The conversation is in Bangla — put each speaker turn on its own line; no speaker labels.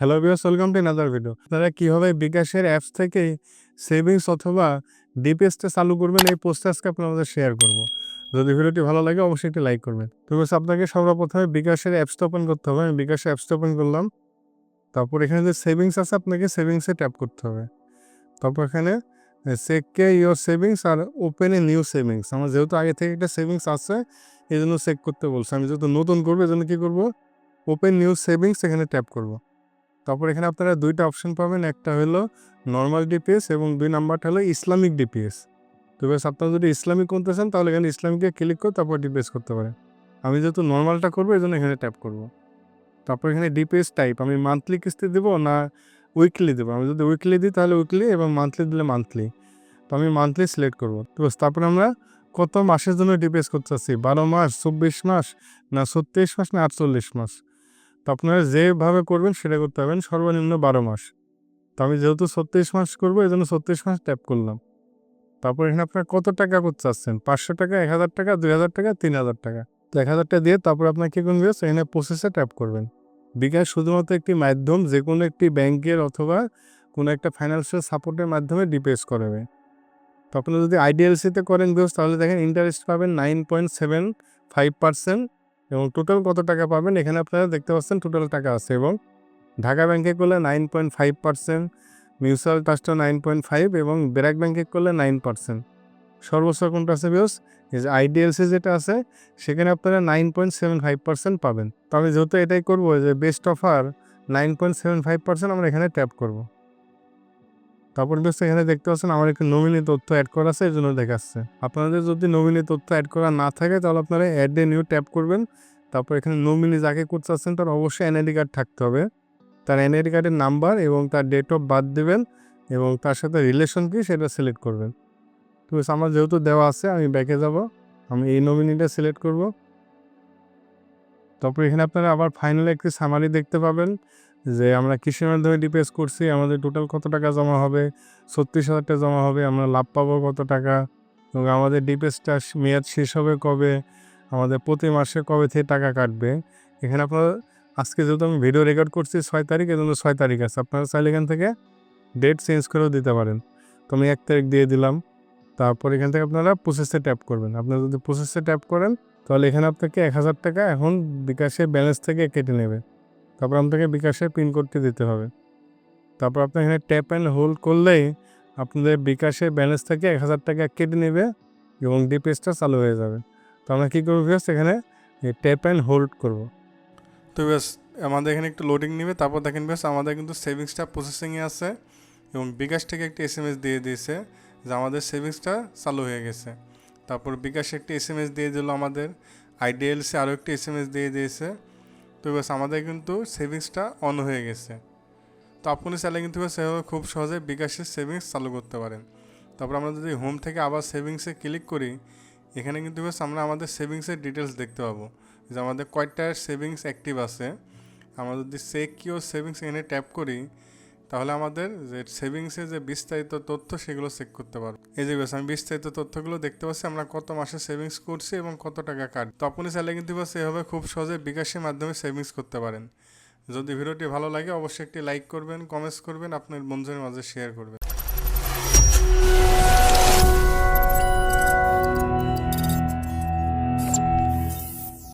হ্যালো বিয়াস ওয়েলকাম টু নাদার ভিডিও আপনারা কীভাবে বিকাশের অ্যাপস থেকে সেভিংস অথবা ডিপিএসটা চালু করবেন, এই পোস্টটা আজকে আপনাদের শেয়ার করব। যদি ভিডিওটি ভালো লাগে, অবশ্যই একটি লাইক করবেন। তো বস আপনাকে সর্বপ্রথমে বিকাশের অ্যাপসটা ওপেন করতে হবে। আমি বিকাশের অ্যাপসটা ওপেন করলাম। তারপর এখানে যে সেভিংস আছে, আপনাকে সেভিংসে ট্যাপ করতে হবে। তারপর এখানে চেককে ইয়োর সেভিংস আর ওপেন এ নিউ সেভিংস আমার যেহেতু আগে থেকে একটা সেভিংস আছে এই জন্য চেক করতে বলছে। আমি যেহেতু নতুন করব এই জন্য কী করব? ওপেন নিউ সেভিংস এখানে ট্যাপ করব। তারপর এখানে আপনারা দুইটা অপশন পাবেন। একটা হলো নর্মাল ডিপিএস এবং দুই নাম্বারটা হলো ইসলামিক ডিপিএস তো বেশ আপনারা যদি ইসলামিক করতে চান, তাহলে এখানে ইসলামিকে ক্লিক করে তারপর ডিপিএস করতে পারেন। আমি যেহেতু নর্মালটা করব এই জন্য এখানে ট্যাপ করব। তারপর এখানে ডিপিএস টাইপ আমি মান্থলি কিস্তি দেবো না উইকলি দেবো? আমি যদি উইকলি দিই, তাহলে উইকলি এবং মান্থলি দিলে মান্থলি তো আমি মান্থলি সিলেক্ট করব। তো তারপরে আমরা কত মাসের জন্য ডিপিএস করতে চাচ্ছি? বারো মাস, চব্বিশ মাস, না ছত্রিশ মাস, না আটচল্লিশ মাস? তো আপনারা যেভাবে করবেন সেটা করতে পারবেন সর্বনিম্ন বারো মাস। তো আমি যেহেতু ছত্রিশ মাস করব এই জন্য ছত্রিশ মাস ট্যাপ করলাম। তারপর এখানে আপনার কত টাকা করতে চাচ্ছেন? পাঁচশো টাকা, এক হাজার টাকা, দুই হাজার টাকা, তিন হাজার টাকা। তো এক হাজার টাকা দিয়ে তারপর আপনার কী করবেন এখানে প্রসেসে ট্যাপ করবেন। বিকাশ শুধুমাত্র একটি মাধ্যম যে কোনো একটি ব্যাংকের অথবা কোনো একটা ফাইন্যান্সিয়াল সাপোর্টের মাধ্যমে ডিপেস করাবে। তো আপনারা যদি আইডিএলসিতে করেন বিকজ তাহলে দেখেন ইন্টারেস্ট পাবেন nine point seven five percent এবং টোটাল কত টাকা পাবেন? এখানে আপনারা দেখতে পাচ্ছেন টোটাল টাকা আছে এবং ঢাকা ব্যাংকে করলে nine point five percent mutual ট্রাস্টও nine point five এবং ব্র্যাক ব্যাংকে করলে নাইন পার্সেন্ট সর্বোচ্চ কোনটা আছে বিকজ আইডিএলসি যেটা আছে, সেখানে আপনারা nine point seven five percent পাবেন। তো আমি যেহেতু এটাই করব যে best offer nine point seven five percent আমরা এখানে ট্যাপ করব। তারপর বেশ এখানে দেখতে পাচ্ছেন আমার একটু নমিনি তথ্য অ্যাড করা আছে এই জন্য দেখাচ্ছে। আপনাদের যদি নমিনি তথ্য অ্যাড করা না থাকে, তাহলে আপনারা অ্যাড এ নিউ ট্যাপ করবেন। তারপর এখানে নমিনি যাকে করতে চাচ্ছেন তার অবশ্যই এনআইডি কার্ড থাকতে হবে। তার এনআইডি কার্ডের নাম্বার এবং তার ডেট অফ বার্থ দেবেন এবং তার সাথে রিলেশন কি, সেটা সিলেক্ট করবেন। তো বেশ আমার যেহেতু দেওয়া আছে, আমি ব্যাকে যাব। আমি এই নমিনিটা সিলেক্ট করব। তারপর এখানে আপনারা আবার ফাইনাল একটি সামারি দেখতে পাবেন। যে আমরা কৃষির মাধ্যমে ডিপেস করছি, আমাদের টোটাল কত টাকা জমা হবে? ছত্রিশ হাজার টাকা জমা হবে, আমরা লাভ পাবো কত টাকা? এবং আমাদের ডিপেসটা মেয়াদ শেষ হবে কবে? আমাদের প্রতি মাসে কবে থেকে টাকা কাটবে? এখানে আপনারা, আজকে যেহেতু আমি ভিডিও রেকর্ড করছি ছয় তারিখ, এজন্য ছয় তারিখ আছে। আপনারা চাইলে এখান থেকে ডেট চেঞ্জ করেও দিতে পারেন। তো আমি এক তারিখ দিয়ে দিলাম। তারপর এখান থেকে আপনারা প্রসেসে ট্যাপ করবেন। আপনারা যদি প্রসেসে ট্যাপ করেন, তাহলে এখানে আপনাকে এক হাজার টাকা এখন বিকাশের ব্যালেন্স থেকে কেটে নেবে। তারপর আপনাকে বিকাশে পিন করতে দিতে হবে। তারপর আপনি এখানে ট্যাপ অ্যান্ড হোল্ড করলেই আপনাদের বিকাশের ব্যালেন্স থেকে এক হাজার টাকা কেটে নেবে এবং ডিপিএসটা চালু হয়ে যাবে। তো আমরা কী করব বিকজ এখানে ট্যাপ অ্যান্ড হোল্ড করব। তো বেশ আমাদের এখানে একটু লোডিং নেবে। তারপর দেখেন বেশ আমাদের কিন্তু সেভিংসটা প্রসেসিংয়ে আছে এবং বিকাশ থেকে একটি এস দিয়ে দিয়েছে যে আমাদের সেভিংসটা চালু হয়ে গেছে। তারপর বিকাশ একটি এস দিয়ে দিল আমাদের। আইডিএলসি আরও একটি এস দিয়ে দিয়েছে। তো বাস আমাদের কিন্তু সেভিংসটা অন হয়ে গেছে। তো আপনি চাইলে কিন্তু সেভাবে খুব সহজে বিকাশের সেভিংস চালু করতে পারেন। তারপর আমরা যদি হোম থেকে আবার সেভিংসে ক্লিক করি, এখানে কিন্তু বাস আমরা আমাদের সেভিংসের ডিটেলস দেখতে পাবো। যে আমাদের কয়টা সেভিংস অ্যাক্টিভ আছে। আমরা যদি চেক সেভিংস এখানে ট্যাপ করি তাহলে আমাদের যে সেভিংসে যে বিস্তারিত তথ্য সেগুলো চেক করতে পারব এই যে আমি বিস্তারিত তথ্যগুলো দেখতে পাচ্ছি, আমরা কত মাসে সেভিংস করছি এবং কত টাকা কাট। তো আপনি চাইলে কিন্তু এভাবে খুব সহজে বিকাশের মাধ্যমে সেভিংস করতে পারেন। যদি ভিডিওটি ভালো লাগে, অবশ্যই একটি লাইক করবেন কমেন্টস করবেন, আপনার বন্ধুদের মাঝে শেয়ার করবেন।